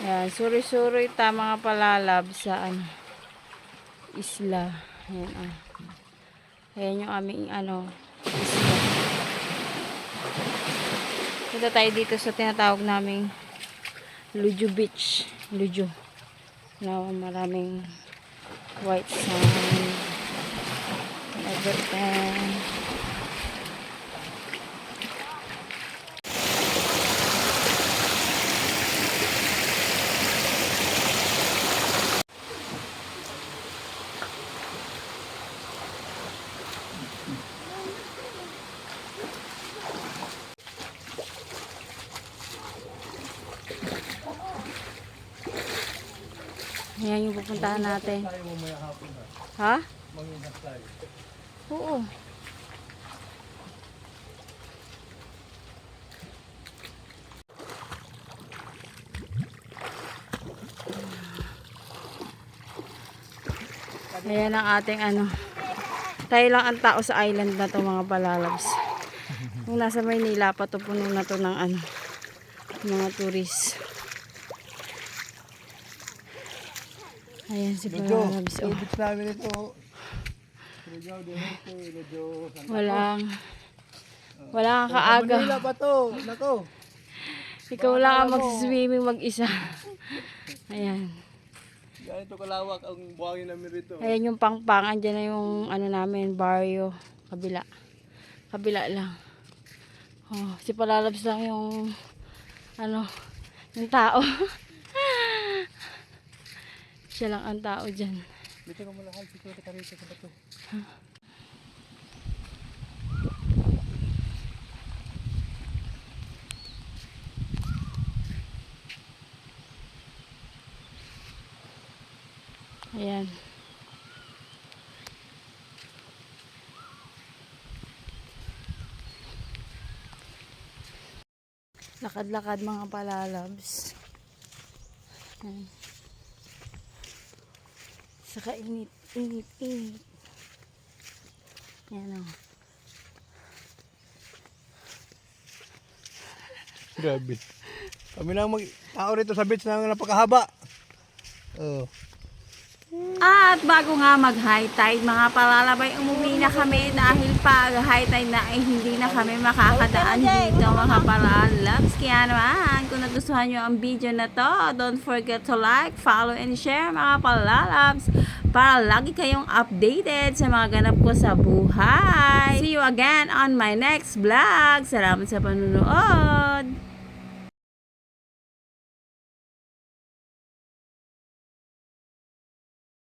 Yan, suri-suri ta mga palalab sa ano, isla. Ayan, ah. Ayan yung aming ano, isla. Punta tayo dito sa tinatawag naming Lujo Beach. Lujo. Na maraming white sand. Everything. Ayan yung pupuntahan natin. Ha. Mangingat tayo. Oo. Ayan ang ating ano. Tayo lang ang tao sa island na to mga palalabs. Kung nasa Maynila pa to puno na to ng ano mga tourist. Ayan si palalabs. Oh. Walang wala kang kaaga. Manila pa to. Nako. Ikaw lang ang magsiswimming mag-isa. Ayan. Ganito kalawak ang buhangin namin rito. Ayan yung pangpang. Andyan na yung ano namin, barrio. Kabila. Kabila lang. Oh, si Palalabs lang yung ano, yung tao. Siya lang ang tao dyan. Dito ka muna, Hal. Dito ka rito sa bato. Ayan. Lakad-lakad mga palalabs. Ayan. Saka init, init, init. Ayan oh. o. Grabe. Kami lang mag tao rito sa beach na napakahaba. Oh. At bago nga mag-high tide, mga palalabay, umuwi na kami dahil pag high tide na ay hindi na kami makakadaan dito mga palalabs. Kaya naman, kung nagustuhan nyo ang video na to, don't forget to like, follow, and share mga palalabs para lagi kayong updated sa mga ganap ko sa buhay. See you again on my next vlog. Salamat sa panunood!